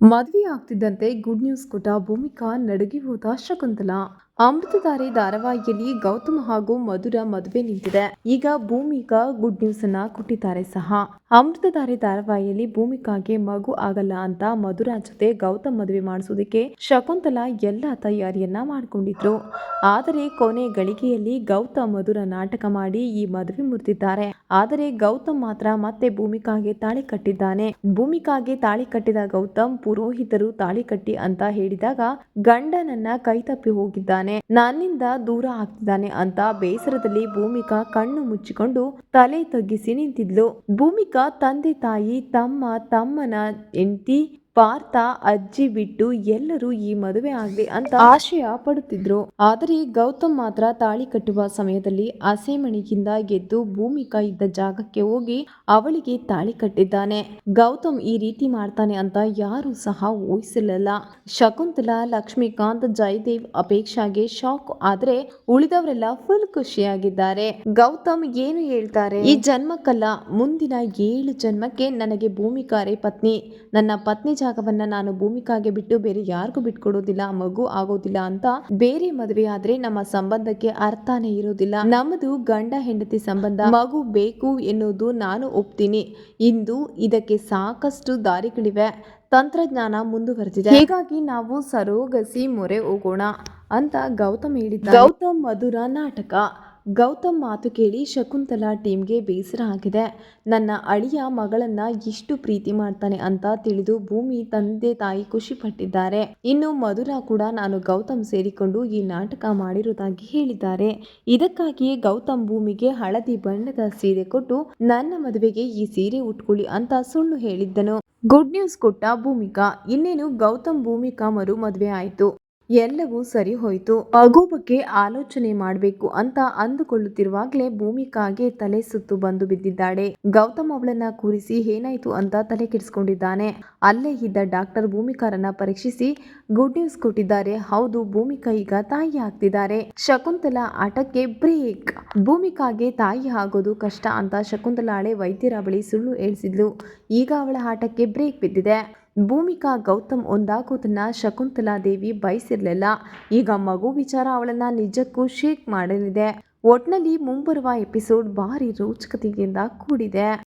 ಮದುವೆ ಆಗ್ತಿದ್ದಂತೆ good news ಕೊಟ್ಟ ಭೂಮಿಕಾ ನಡುಗಿ ಹೋದ ಶಕುಂತಲಾ. ಅಮೃತಧಾರೆ ಧಾರಾವಾಹಿಯಲ್ಲಿ ಗೌತಮ್ ಹಾಗೂ ಮಧುರ ಮದುವೆ ನಿಂತಿದೆ. ಈಗ ಭೂಮಿಕಾ ಗುಡ್ ನ್ಯೂಸ್ ಅನ್ನ ಕೊಟ್ಟಿದ್ದಾರೆ ಸಹ. ಅಮೃತಧಾರೆ ಧಾರಾವಾಹಿಯಲ್ಲಿ ಭೂಮಿಕಾಗೆ ಮಗು ಆಗಲ್ಲ ಅಂತ ಮಧುರ ಜೊತೆ ಗೌತಮ್ ಮದುವೆ ಮಾಡಿಸೋದಕ್ಕೆ ಶಕುಂತಲಾ ಎಲ್ಲ ತಯಾರಿಯನ್ನ ಮಾಡ್ಕೊಂಡಿದ್ರು. ಆದರೆ ಕೊನೆ ಗಳಿಗೆಯಲ್ಲಿ ಗೌತಮ್ ಮಧುರ ನಾಟಕ ಮಾಡಿ ಈ ಮದುವೆ ಮುರಿದಿದ್ದಾರೆ. ಆದರೆ ಗೌತಮ್ ಮಾತ್ರ ಮತ್ತೆ ಭೂಮಿಕಾಗೆ ತಾಳಿ ಕಟ್ಟಿದ್ದಾನೆ. ಭೂಮಿಕಾಗೆ ತಾಳಿ ಕಟ್ಟಿದ ಗೌತಮ್ ಪುರೋಹಿತರು ತಾಳಿ ಕಟ್ಟಿ ಅಂತ ಹೇಳಿದಾಗ ಗಂಡನನ್ನ ಕೈತಪ್ಪಿ ಹೋಗಿದ್ದಾನೆ. ನನ್ನಿಂದ ದೂರ ಆಗ್ತಿದ್ದಾನೆ ಅಂತ ಬೇಸರದಲ್ಲಿ ಭೂಮಿಕಾ ಕಣ್ಣು ಮುಚ್ಚಿಕೊಂಡು ತಲೆ ತಗ್ಗಿಸಿ ನಿಂತಿದ್ಲು. ಭೂಮಿಕಾ ತಂದೆ ತಾಯಿ ತಮ್ಮ ತಮ್ಮನ ಹೆಂಡತಿ ಪಾರ್ಥ ಅಜ್ಜಿ ಬಿಟ್ಟು ಎಲ್ಲರೂ ಈ ಮದುವೆ ಆಗಲಿ ಅಂತ ಆಶಯ ಪಡುತ್ತಿದ್ರು ಆದರೆ ಗೌತಮ್ ಮಾತ್ರ ತಾಳಿ ಕಟ್ಟುವ ಸಮಯದಲ್ಲಿ ಅಸೆಮಣಿಗಿಂದ ಗೆದ್ದು ಭೂಮಿಕಾ ಇದ್ದ ಜಾಗಕ್ಕೆ ಹೋಗಿ ಅವಳಿಗೆ ತಾಳಿ ಕಟ್ಟಿದ್ದಾನೆ. ಗೌತಮ್ ಈ ರೀತಿ ಮಾಡ್ತಾನೆ ಅಂತ ಯಾರು ಸಹ ಊಹಿಸಲಿಲ್ಲ. ಶಕುಂತಲಾ, ಲಕ್ಷ್ಮೀಕಾಂತ್, ಜಯದೇವ್ ಅಪೇಕ್ಷಾಗೆ ಶಾಕ್ ಆದ್ರೆ ಉಳಿದವರೆಲ್ಲ ಫುಲ್ ಖುಷಿಯಾಗಿದ್ದಾರೆ. ಗೌತಮ್ ಏನು ಹೇಳ್ತಾರೆ? ಈ ಜನ್ಮಕ್ಕಲ್ಲ, ಮುಂದಿನ ಏಳು ಜನ್ಮಕ್ಕೆ ನನಗೆ ಭೂಮಿಕಾರೆ ಪತ್ನಿ. ನನ್ನ ಪತ್ನಿ ಜಾಗವನ್ನ ನಾನು ಭೂಮಿಕಾಗೆ ಬಿಟ್ಟು ಬೇರೆ ಯಾರಿಗೂ ಬಿಟ್ಕೊಡೋದಿಲ್ಲ, ಮಗು ಆಗೋದಿಲ್ಲ ಅಂತ ಬೇರೆ ಮದುವೆ ಆದ್ರೆ ನಮ್ಮ ಸಂಬಂಧಕ್ಕೆ ಅರ್ಥನೇ ಇರೋದಿಲ್ಲ. ನಮ್ಮದು ಗಂಡ ಹೆಂಡತಿ ಸಂಬಂಧ, ಮಗು ಬೇಕು ಎನ್ನುವುದು ನಾನು ಒಪ್ತೀನಿ. ಇಂದು ಇದಕ್ಕೆ ಸಾಕಷ್ಟು ದಾರಿಗಳಿವೆ. ತಂತ್ರಜ್ಞಾನ ಮುಂದುವರೆದಿದೆ. ಹೀಗಾಗಿ ನಾವು ಸರೋಗಸಿ ಮೊರೆ ಹೋಗೋಣ ಅಂತ ಗೌತಮ್ ಹೇಳಿದ್ದ ಗೌತಮ್ ಮಧುರ ನಾಟಕ. ಗೌತಮ್ ಮಾತು ಕೇಳಿ ಶಕುಂತಲಾ ಟೀಮ್ಗೆ ಬೇಸರ ಆಗಿದೆ. ನನ್ನ ಅಳಿಯ ಮಗಳನ್ನ ಇಷ್ಟು ಪ್ರೀತಿ ಮಾಡ್ತಾನೆ ಅಂತ ತಿಳಿದು ಭೂಮಿ ತಂದೆ ತಾಯಿ ಖುಷಿ ಪಟ್ಟಿದ್ದಾರೆ ಇನ್ನು ಮಧುರಾ ಕೂಡ ನಾನು ಗೌತಮ್ ಸೇರಿಕೊಂಡು ಈ ನಾಟಕ ಮಾಡಿರುವುದಾಗಿ ಹೇಳಿದ್ದಾರೆ. ಇದಕ್ಕಾಗಿಯೇ ಗೌತಮ್ ಭೂಮಿಗೆ ಹಳದಿ ಬಣ್ಣದ ಸೀರೆ ಕೊಟ್ಟು ನನ್ನ ಮದುವೆಗೆ ಈ ಸೀರೆ ಉಟ್ಕೊಳ್ಳಿ ಅಂತ ಸುಳ್ಳು ಹೇಳಿದ್ದನು. ಗುಡ್ ನ್ಯೂಸ್ ಕೊಟ್ಟ ಭೂಮಿಕಾ, ಇನ್ನೇನು ಗೌತಮ್ ಭೂಮಿಕಾ ಮರು ಮದುವೆ ಆಯಿತು. ಎಲ್ಲವೂ ಸರಿ ಹೋಯಿತು. ಮಗು ಬಗ್ಗೆ ಆಲೋಚನೆ ಮಾಡಬೇಕು ಅಂತ ಅಂದುಕೊಳ್ಳುತ್ತಿರುವಾಗಲೇ ಭೂಮಿಕಾಗೆ ತಲೆ ಸುತ್ತು ಬಂದು ಬಿದ್ದಿದ್ದಾಳೆ. ಗೌತಮ್ ಅವಳನ್ನ ಕೂರಿಸಿ ಏನಾಯ್ತು ಅಂತ ತಲೆ ಕೆಡಿಸ್ಕೊಂಡಿದ್ದಾನೆ. ಅಲ್ಲೇ ಇದ್ದ ಡಾಕ್ಟರ್ ಭೂಮಿಕಾರನ್ನ ಪರೀಕ್ಷಿಸಿ ಗುಡ್ ನ್ಯೂಸ್ ಕೊಟ್ಟಿದ್ದಾರೆ. ಹೌದು, ಭೂಮಿಕಾ ಈಗ ತಾಯಿ ಆಗ್ತಿದ್ದಾರೆ. ಶಕುಂತಲಾ ಆಟಕ್ಕೆ ಬ್ರೇಕ್. ಭೂಮಿಕಾಗೆ ತಾಯಿ ಆಗೋದು ಕಷ್ಟ ಅಂತ ಶಕುಂತಲಾಳೆ ವೈದ್ಯರ ಬಳಿ ಸುಳ್ಳು ಹೇಳಿಸಿದ್ಲು. ಈಗ ಅವಳ ಆಟಕ್ಕೆ ಬ್ರೇಕ್ ಬಿದ್ದಿದೆ. ಭೂಮಿಕಾ ಗೌತಮ್ ಒಂದಾಗೋದನ್ನ ಶಕುಂತಲಾ ದೇವಿ ಬಯಸಿರ್ಲಿಲ್ಲ. ಈಗ ಮಗು ವಿಚಾರ ಅವಳನ್ನ ನಿಜಕ್ಕೂ ಶೇಕ್ ಮಾಡಲಿದೆ. ಒಟ್ನಲ್ಲಿ ಮುಂಬರುವ ಎಪಿಸೋಡ್ ಭಾರಿ ರೋಚಕತೆಯಿಂದ ಕೂಡಿದೆ.